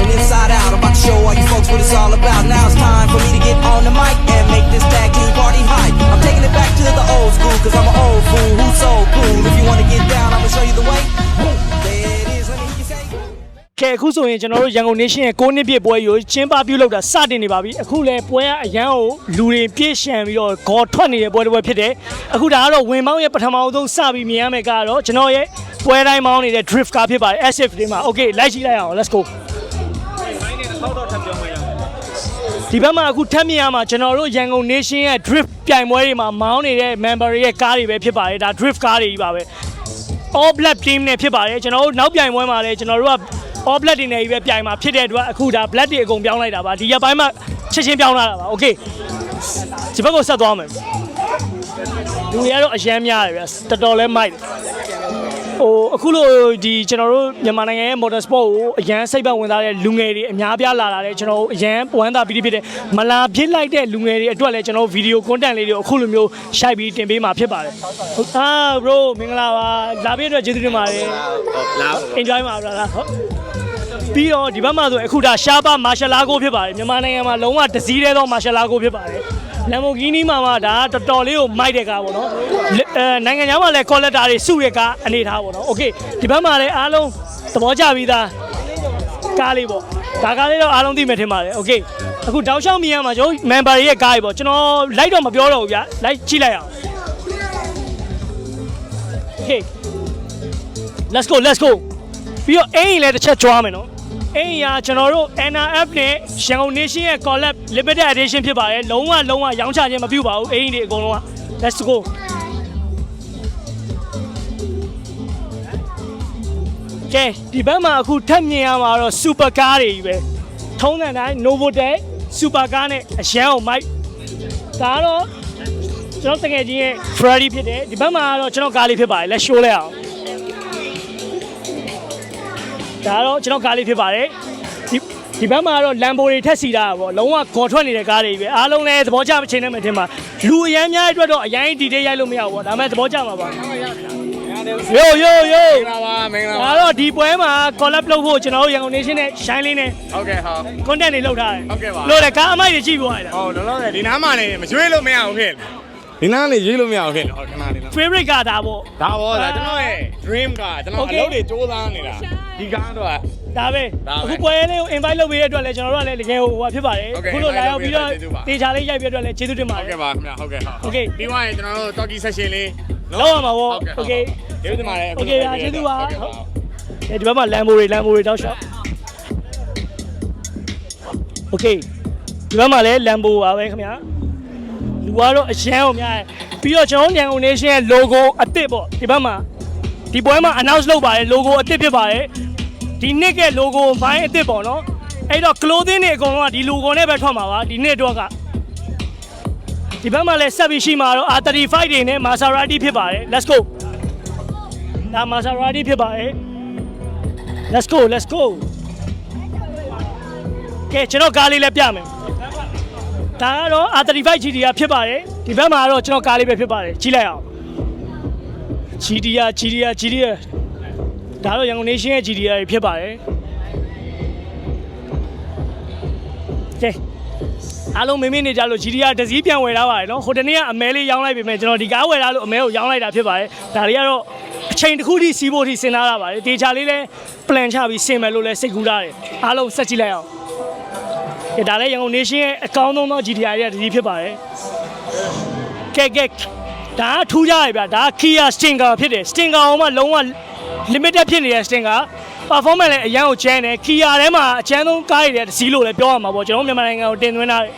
and inside out. I'm about to show all you folks what it's all about. Now it's time for me to get on the mic and make this tag team party hype. I'm taking it back to the old school, cause I'm an old fool who's so cool. If you wanna get down, I'ma show you the way. There it is, let me hear you say. ကဲအခုဆိုရင်ကျွန်တော်တို့ရန်ကုန် nation ရဲ့9နှစ်ပြည့်ပွဲကိုကျင်းပပြုလုပ်တာစတင်နေပါပြီအခုလည်းပွဲကအရန်ကိုလူတွေပြည့်ရှံပြီးတော့ဂေါ်ထွက်နေတဲ့ပွဲတစ်ပွဲဖြစ်တယ်အခုဒါကတော့ဝင်မောင်းရဲ့ပထမအဆုံးစပြီးမြင်ရမယ့်ကတော့ကျွန်တော်ရဲ့ပွဲတိုင်းမောင်းနေတဲ့ drift car ဖြစ်ပါတယ် SF တွေမှာ okay လိုက်ကြည့်လိုက်အောင် let's go ဒီဘက်မှာအခုထပ်မြင်ရမှာကျွန်တော်တို့ရန်ကုန် nation ရဲ့ drift ပြိုင်ပွဲတွေမှာမောင်းနေတဲ့ member တွေရဲ့ကားတွေပဲဖြစ်ပါတယ်ဒါ drift car တွေကြီးပါပဲ all black team နဲ့ဖြစ်ပါတယ်ကျွန်တော်တို့နောက်ပြိုင်ပွဲမှာလည်းကျွန်တော်တို့က all black တွေနဲ့ကြီးပဲပြိုင်မှာဖြစ်တဲ့အတွက်အခုဒါ black တွေအကုန်ပြောင်းလိုက်တာပါဒီရက်ပိုင်းမှာချက်ချင်းပြောင်းလာတာပါ okay ဒီဘက်ကိုဆက်သွားမယ်လူတွေကတော့အရန်များတယ်ဗျတော်တော်လေးမိုက်တယ် ဟိုအခုလိုဒီကျွန်တော်တို့မြန်မာနိုင်ငံရဲ့ motor sport ကိုအရန်စိတ်ပတ်ဝင်စားတဲ့လူငယ်တွေအများပြားလာတာလေကျွန်တော်တို့အရန်ဝမ်းသာပြီးဖြစ်တဲ့မလာဖြစ်လိုက်တဲ့လူငယ်တွေအတွက်လည်းကျွန်တော်တို့ video content လေးတွေကိုအခုလိုမျိုးရှိုက်ပြီးတင်ပေးမှာဖြစ်ပါတယ်ဟုတ်အာ bro မင်္ဂလာပါလာပြီးအတွက်ကျေးဇူးတင်ပါတယ် လာ enjoy ပါဗျာဟုတ်ပြီးတော့ဒီဘက်မှာဆိုအခုဒါရှားပါမာရှယ်လာကိုဖြစ်ပါတယ်မြန်မာနိုင်ငံမှာလုံးဝတစည်းတဲ့သောမာရှယ်လာကိုဖြစ်ပါတယ် Lamborghini မှာမှဒါတော်တော်လေးကိုမိုက်တဲ့ကားပေါ့နော်လက်အဲနိုင်ငံခြားမှာလည်း collector တွေစုတဲ့ကားအနေထားပေါ့နော် okay ဒီဘက်မှာလည်းအားလုံးသဘောကျပြီးသားကားလေးပေါ့ဒါကားလေးတော့အားလုံးသိမယ်ထင်ပါတယ် okay အခုတောက်လျှောက်မြင်ရမှာကျွန်တော် member တွေရဲ့ကားကြီးပေါ့ကျွန်တော်လိုက်တော့မပြောတော့ဘူးဗျာလိုက်ကြည့်လိုက်အောင် okay let's go let's go ပြီးတော့အင်းရင်လည်းတစ်ချက်ကြွားမယ်နော် အင်းရင်ကကျွန်တော်တို့ NRF နဲ့ရန်ကုန် Nation ရဲ့ collab limited edition ဖြစ်ပါတယ်လုံးဝလုံးဝရောင်းချခြင်းမပြုပါဘူးအင်းရင်တွေအကုန်လုံးက let's go ကဲဒီဘက်မှာအခုထပ်မြင်ရမှာတော့ super car တွေကြီးပဲထုံးတဲ့တိုင်း Novotel super car နဲ့အရန်ကိုမိုက်ဒါကတော့ကျွန်တော်တကယ်ချင်းရဲ့ Ferrari ဖြစ်တယ်ဒီဘက်မှာကတော့ကျွန်တော်ကားလေးဖြစ်ပါတယ် let's show လိုက်အောင် ဒါကတော့ကျွန်တော်ကားလေးဖြစ်ပါတယ်ဒီဒီဘက်မှာကတော့ Lambo တွေထက်စီတာပေါ့လုံးဝခေါ်ထွက်နေတဲ့ကားတွေပဲအားလုံးလည်းသဘောကျမချင်းနဲ့မထင်ပါလူအရမ်းများတဲ့အတွက်တော့အရင်ဒီတေးရိုက်လို့မရဘူးပေါ့ဒါပေမဲ့သဘောကျမှာပါယိုယိုယိုမင်္ဂလာပါမင်္ဂလာပါဒါတော့ဒီပွဲမှာ collab လုပ်ဖို့ကျွန်တော်တို့ရန်ကုန် nation နဲ့ shine လေးနဲ့ဟုတ်ကဲ့ဟုတ် content တွေလုပ်ထားတယ်ဟုတ်ကဲ့ပါလို့လေကားအမိုက်တွေကြည့်ပြရတယ်ဟောလောလောဆယ်ဒီနားမှာနေမရွေးလို့မရဘူးဖြစ်ဒီနားနေရွေးလို့မရဘူးဖြစ်ဟုတ်ခဏလေးနော် favorite ကဒါပေါ့ဒါဘောဒါကျွန်တော်ရဲ့ dream ကကျွန်တော်အ Okay လုပ်တွေစူးစမ်းနေတာ ဒီကားတော့ ဒါပဲဒါပဲအခုပွဲလေးကို invite လုပ်ပေးတဲ့အတွက်လည်းကျွန်တော်တို့ကလည်းတကယ်ဟိုဟာဖြစ်ပါတယ်ဟုတ်ကဲ့လိုလာရောက်ပြီးတော့ invite လုပ်ပေးတေချာလေးရိုက်ပြတဲ့အတွက်လည်းကျေးဇူးတင်ပါတဟုတ်ယ် ကဲ့ပါခင်ဗျာဟုတ်ကဲ့ဟုတ် Okay. ပြီးသွားရင်ကျွန်တော်တို့ talkie session လေးလောက်ရမှာပေါ့ဟုတ်ကဲ့ Okay. ကျေးဇူးတင်ပါတယ်အခု Okay, ကျေးဇူးပါ ဟုတ်ကဲ့ပါ အဲဒီဘက်မှာလမ်ဘိုတွေလမ်ဘိုတွေတောက်လျှောက် Okay ဒီဘက်မှာလည်းလမ်ဘိုပါပဲခင်ဗျာလူကတော့အရန်အောင်များတယ်ပြီးတော့ကျွန်တော်ညံ donation ရဲ့ logo အစ်စ်ပေါ့ဒီဘက်မှာဒီပွဲမှာ announce လုပ်ပါတယ် logo အစ်စ်ဖြစ်ပါတယ် ဒီနှစ်ရဲ့ logo ဘိုင်းအစ်စ်ပေါ့နော်အဲ့တော့ clothing တွေအကုန်လုံးကဒီ logo နဲ့ပဲထွက်မှာပါဒီနှစ်အတွက်ကဒီဘက်မှာလည်းဆက်ပြီးရှိမှာတော့ R35 တွေနဲ့ Maserati ဖြစ်ပါတယ် let's go ဒါ Maserati ဖြစ်ပါတယ် Let's go let's go ကဲကျွန်တော်ကားလေးလည်းပြမယ်ဒါကတော့ R35 GTR ဖြစ်ပါတယ်ဒီဘက်မှာတော့ကျွန်တော်ကားလေးပဲဖြစ်ပါတယ်ကြည့်လိုက်အောင် GTR GTR GTR ဒါတော့ရန်ကုန် nation ရဲ့ GTR တွေဖြစ်ပါတယ်ကဲအားလုံးမင်းမင်းနေကြလို့ GTR တစ်စီးပြန်ဝယ်ထားပါတယ်နော်ဟိုတနေ့ကအမဲလေးရောင်းလိုက်ပြီမဲ့ကျွန်တော်ဒီကားဝယ်ထားလို့အမဲကိုရောင်းလိုက်တာဖြစ်ပါတယ်ဒါတွေကတော့အချိန်တစ်ခုထိစီးဖို့ထိစဉ်းစားရပါတယ်တေချာလေးလဲ plan ချပြီးဆင်မယ်လို့လဲစိတ်ကူးထားတယ်အားလုံးဆက်ကြည့်လိုက်အောင်ကဲဒါလည်းရန်ကုန် nation ရဲ့အကောင်းဆုံးသော GTR ရဲ့တစ်စီးဖြစ်ပါတယ်ကဲကဲဒါကထူးကြရဗျာဒါက Kia Stinger ဖြစ်တယ် Stinger ဟိုမှာလုံးဝ limited ဖြစ်နေတဲ့ Stinger performance လည်းအရန်ကိုချမ်းတယ် Kia ထဲမှာအချမ်းဆုံးကားတွေတစ်စီးလို့လည်းပြောရမှာပေါ့ကျွန်တော်မြန်မာနိုင်ငံကိုတင်သွင်းထားတယ်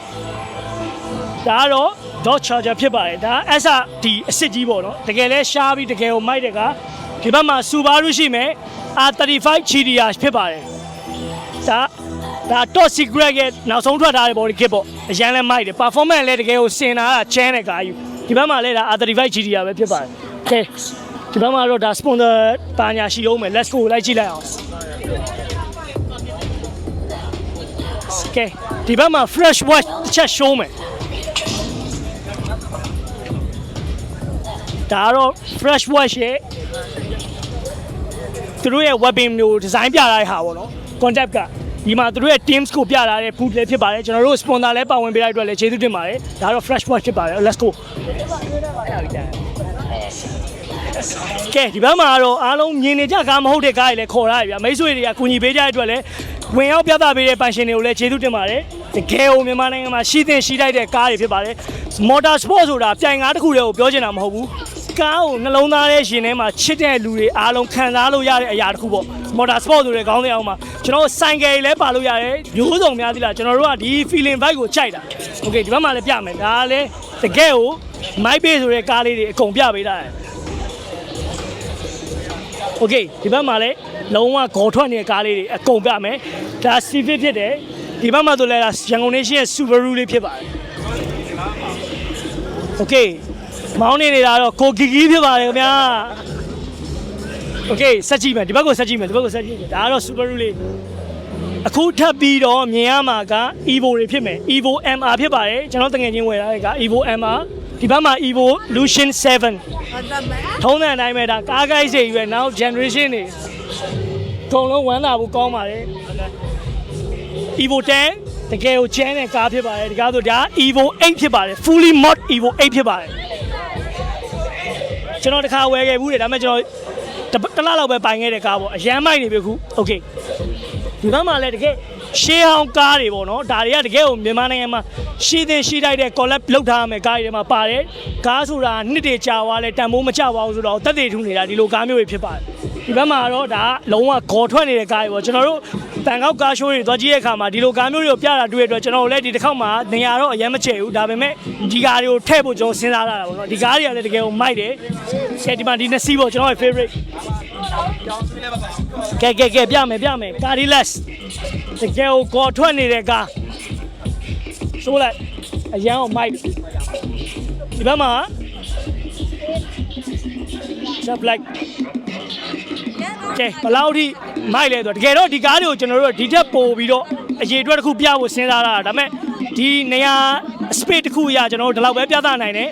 ဒါကတော့ Dodge Charger ဖြစ်ပါတယ်ဒါ SRD အစ်စ်ကြီးပေါ့နော်တကယ်လဲရှားပြီးတကယ်ကိုမိုက်တဲ့ကဒီဘက်မှာ Subaru ရှိမယ် R35 GTR ဖြစ်ပါတယ်ဒါဒါ top secret ရဲ့နောက်ဆုံးထွက်ထားတဲ့ body kit ပေါ့အရန်လဲမိုက်တယ် performance လည်းတကယ်ကိုစင်တာကချမ်းတဲ့ကားယူဒီဘက်မှာလည်းဒါ R35 GTR ပဲဖြစ်ပါတယ်ကဲ ဒီဘက်မှာတော့ဒါ sponsor ပါညာရှိအောင်မယ် let's go လိုက်ကြည့်လိုက်အောင်ကဲဒီဘက်မှာ fresh watch တစ်ချက် show မယ်ဒါကတော့ fresh watch ရဲ့သူတို့ရဲ့ weapon မျိုးဒီဇိုင်းပြထားတဲ့ဟာပေါ့နော် concept ကဒီမှာသူတို့ရဲ့ teams ကိုပြလာတဲ့ food လည်းဖြစ်ပါတယ်ကျွန်တော်တို့ sponsor လည်းပါဝင်ပေးလိုက်အတွက်လည်းကျေးဇူးတင်ပါတယ်ဒါကတော့ fresh watch ဖြစ်ပါတယ် let's go ကဲဒီဘက်မှာတော့အားလုံးမြင်နေကြကားမဟုတ်တဲ့ကားတွေလည်းခေါ်ရတယ်ဗျာမိတ်ဆွေတွေကကူညီပေးကြတဲ့အတွက်လည်းဝင်ရောက်ပြသပေးတဲ့ပန်ရှင်တွေကိုလည်းကျေးဇူးတင်ပါတယ်တကယ်ကိုမြန်မာနိုင်ငံမှာရှိသင့်ရှိတိုက်တဲ့ကားတွေဖြစ်ပါတယ် motor sport ဆိုတာပြိုင်ကားတစ်ခုတည်းကိုပြောချင်တာမဟုတ်ဘူးကားကိုနှလုံးသားရဲ့ရှင်ထဲမှာချစ်တဲ့လူတွေအားလုံးခံစားလို့ရတဲ့အရာတစ်ခုပေါ့ motor sport ဆိုတဲ့ခေါင်းစဉ်အောက်မှာကျွန်တော်ဆိုင်ကယ်တွေလည်းပါလို့ရတယ်မျိုးစုံများသီးလားကျွန်တော်တို့ကဒီ feeling vibe ကိုကြိုက်တာ okay ဒီဘက်မှာလည်းပြမယ်ဒါကလည်းတကယ်ကို my base ဆိုတဲ့ကားလေးတွေအကုန်ပြပေးတာတယ် โอเคဒီဘက်မှာလည်းလုံးဝဂေါ်ထွက်နေတဲ့ကားလေးတွေအကုန်ပြမယ်ဒါ Civic ဖြစ်တယ်ဒီဘက်မှာဆိုလည်းဒါရန်ကုန် nation ရဲ့ Subaru လေးဖြစ်ပါတယ်โอเคမောင်းနေနေတာတော့ကိုဂီဂီဖြစ်ပါတယ်ခင်ဗျာโอเคဆက်ကြည့်မယ်ဒီဘက်ကိုဆက်ကြည့်မယ်ဒီဘက်ကိုဆက်ကြည့်မယ်ဒါကတော့ Subaru လေးအခုထပ်ပြီးတော့မြင်ရမှာက Evo တွေဖြစ်မယ် Evo MR ဖြစ်ပါတယ်ကျွန်တော်တငယ်ချင်းဝယ်ထားတဲ့က Evo MR ဒီဘက်မှာ Evo Lution 7ထုံးတဲ့အတိုင်းပဲဒါကားကိုက်စိတ်ရွယ်နောက် generation တွေအကုန်လုံးဝမ်းသာဖို့ကောင်းပါတယ် Evo 10တကယ်ကိုကျန်းတဲ့ကားဖြစ်ပါတယ်ဒီကားဆိုဒါ Evo 8ဖြစ်ပါတယ် fully mod Evo 8ဖြစ်ပါတယ်ကျွန်တော်တစ်ခါဝယ်ခဲ့ဘူးတယ်ဒါပေမဲ့ကျွန်တော်တစ်တစ်လလောက်ပဲပိုင်ခဲ့တဲ့ကားပေါ့အရန်မိုက်နေပြီခု okay ဒီဘက်မှာလည်းတကယ် ရှေးဟောင်းကားတွေပေါ့နော်ဒါတွေကတကယ်ကိုမြန်မာနိုင်ငံမှာရှေးသင်ရှေးတိုက်တဲ့ collab လောက်ထားရမယ်ကားတွေထဲမှာပါတယ်ကားဆိုတာနှစ်တွေကြာသွားလဲတန်ဖိုးမကျပါဘူးဆိုတော့တက်တွေထူနေတာဒီလိုကားမျိုးတွေဖြစ်ပါတယ်ဒီဘက်မှာတော့ဒါကလုံးဝဂေါ်ထွက်နေတဲ့ကားတွေပေါ့ကျွန်တော်တို့တန်ကောက်ကားရှိုးတွေသွားကြည့်တဲ့အခါမှာဒီလိုကားမျိုးတွေကိုပြတာတွေ့ရတဲ့အတွက်ကျွန်တော်တို့လည်းဒီတစ်ခေါက်မှာနေရာတော့အရင်မချေဘူးဒါပေမဲ့ဒီကားတွေကိုထည့်ဖို့ကျွန်တော်စဉ်းစားလာတာပေါ့နော်ဒီကားတွေကလည်းတကယ်ကိုမိုက်တယ်ဆယ်ဒီမှာဒီနှစ်စီးပေါ့ကျွန်တော်ရဲ့ favorite ကဲကဲကဲပြမယ်ပြမယ်ကာဒီလက်တကယ်ကိုကော်ထွက်နေတဲ့ကားဆိုလိုက်အရန်အောင်မိုက်ဒီဘက်မှာဆက်လိုက်ကဲဘယ်လောက်ထိမိုက်လဲဆိုတော့တကယ်တော့ဒီကားတွေကိုကျွန်တော်တို့ကဒီထက်ပိုပြီးတော့အရေးအတွက်တစ်ခုပြဖို့စဉ်းစားတာဒါပေမဲ့ဒီနေရာ space တစ်ခုအရာကျွန်တော်တို့ဒီလောက်ပဲပြသနိုင်တယ်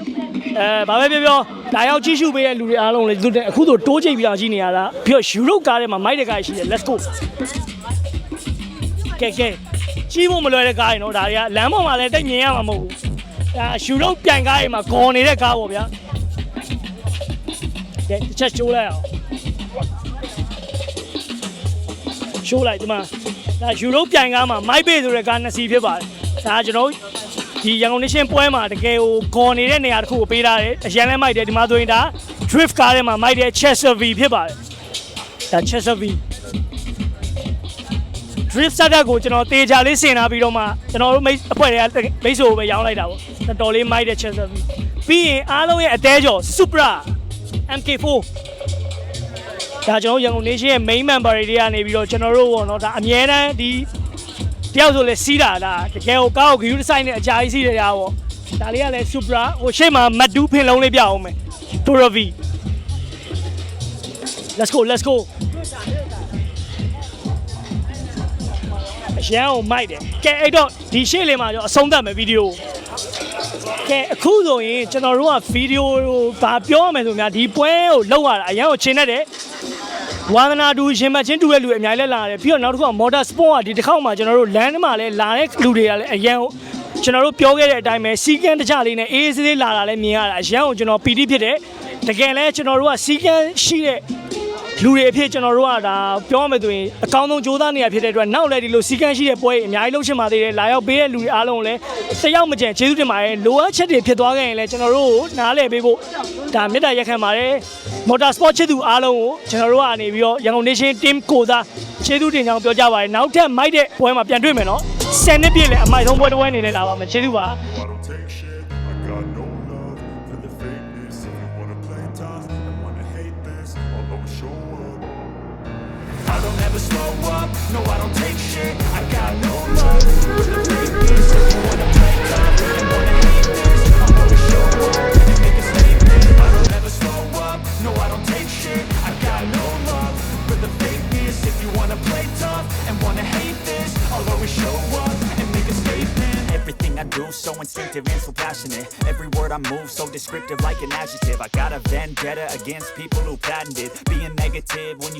အဲဘာပဲပြောပြော ဒါရောက်ကြည့်ရှုပေးတဲ့လူတွေအားလုံးလည်းသူတို့အခုဆိုတိုးချိတ်ပြီးတော့ကြည့်နေရတာပြီးတော့ယူရိုကားထဲမှာမိုက်တဲ့ကားရှိတယ် let's go ကဲကဲကြီးဖို့မလွယ်တဲ့ကားရင်တော့ဒါတွေကလမ်းပေါ်မှာလည်းတိတ်မြင်ရမှာမဟုတ်ဘူးဒါယူရိုပြိုင်ကားတွေမှာဂေါ်နေတဲ့ကားပေါ့ဗျာကဲတစ်ချက်ချိုးလိုက်အောင်ရှိုးလိုက်ဒီမှာဒါယူရိုပြိုင်ကားမှာမိုက်ဘေးဆိုတဲ့ကားနှစ်စီးဖြစ်ပါတယ်ဒါကျွန်တော် ဒီရန်ကုန်နေရှင်ပွဲမှာတကယ်ကိုဂေါ်နေတဲ့နေရာတစ်ခုကိုပေးထားတယ်အရန်လဲမိုက်တယ်ဒီမှာဆိုရင်ဒါ drift ကားထဲမှာမိုက်တဲ့ Chester V ဖြစ်ပါတယ်ဒါ Chester V drift setup ကိုကျွန်တော်တေချာလေးဆင်ထားပြီးတော့မှကျွန်တော်တို့မိတ်အဖွဲ့တွေကမိတ်ဆွေကိုပဲရောင်းလိုက်တာပေါ့တော်တော်လေးမိုက်တဲ့ Chester V ပြီးရင်အားလုံးရဲ့အသေးကျော် Supra MK4 ဒါကျွန်တော်ရန်ကုန် nation ရဲ့ main member တွေကနေပြီးတော့ကျွန်တော်တို့ပေါ့နော်ဒါအမြဲတမ်းဒီတ ယောက်ဆိုလဲစီးတာဒါတကယ်ကိုကားကိုဂယူးဆိုင်နဲ့အကြာကြီးစီးတယ်ရာပေါ့ဒါလေးကလည်း Supra ဟိုရှေ့မှာမတ်တူးဖင်လုံးလေးပြအောင်မယ် Tourer V Let's go let's go အရန်ကိုမိုက်တယ်ကဲအဲ့တော့ဒီရှေ့လေးမှာကျွန်တော်အဆုံးသတ်မယ်ဗီဒီယိုကဲအခုဆိုရင်ကျွန်တော်တို့ကဗီဒီယိုကိုဗာပြောရမယ်ဆိုများဒီပွဲကိုလောက်ရတာအရန်ကိုချိန်နေတယ် ဝါသနာတူရှင်မချင်းတူတဲ့လူအများကြီးလဲလာတယ်ပြီးတော့နောက်တစ်ခုက motor sport ကဒီတစ်ခေါက်မှာကျွန်တော်တို့ land မှာလဲလာတဲ့လူတွေကလည်းအရန်ကိုကျွန်တော်တို့ပြောခဲ့တဲ့အတိုင်းပဲစီကန်းတကြလေးနဲ့အေးအေးဆေးဆေးလာတာလည်းမြင်ရတာအရန်ကိုကျွန်တော်ပီတိဖြစ်တယ်တကယ်လဲကျွန်တော်တို့ကစီကန်းရှိတဲ့ လူတွေအဖြစ်ကျွန်တော်တို့ကဒါပြောရမယ်ဆိုရင်အကောင်းဆုံးကြိုးစားနေရဖြစ်တဲ့အတွက်နောက်လည်းဒီလိုစီကန်းရှိတဲ့ပွဲအများကြီးလုပ်ချင်ပါသေးတယ်လာရောက်ပေးတဲ့လူတွေအားလုံးလည်းတစ်ယောက်မကြံကျေးဇူးတင်ပါတယ်လိုအပ်ချက်တွေဖြစ်သွားခဲ့ရင်လည်းကျွန်တော်တို့ကိုနားလည်ပေးဖို့ဒါမေတ္တာရက်ခံပါတယ်မော်တာစပေါ့ချစ်သူအားလုံးကိုကျွန်တော်တို့ကနေပြီးတော့ရန်ကုန် nation team ကိုစားကျေးဇူးတင်ကြောင်းပြောကြပါတယ်နောက်ထပ်မိုက်တဲ့ပွဲမှာပြန်တွေ့မယ်နော်10နှစ်ပြည့်လည်းအမိုက်ဆုံးပွဲတစ်ပွဲအနေနဲ့လာပါမယ်ကျေးဇူးပါ I don't take shit. I got no love for the If you wanna play tough and wanna hate this, I'll always show up. I don't ever slow up, no I don't take shit I got no love for the If you wanna play tough and wanna hate this I'll always show up and make I don't ever slow up, no I don't take shit I got no love for the If you wanna play tough and wanna hate this I'll always show up and make a statement Everything I do so instinctive and so passionate Every word I move so descriptive like an adjective. I got a vendetta against people who patented Being negative when you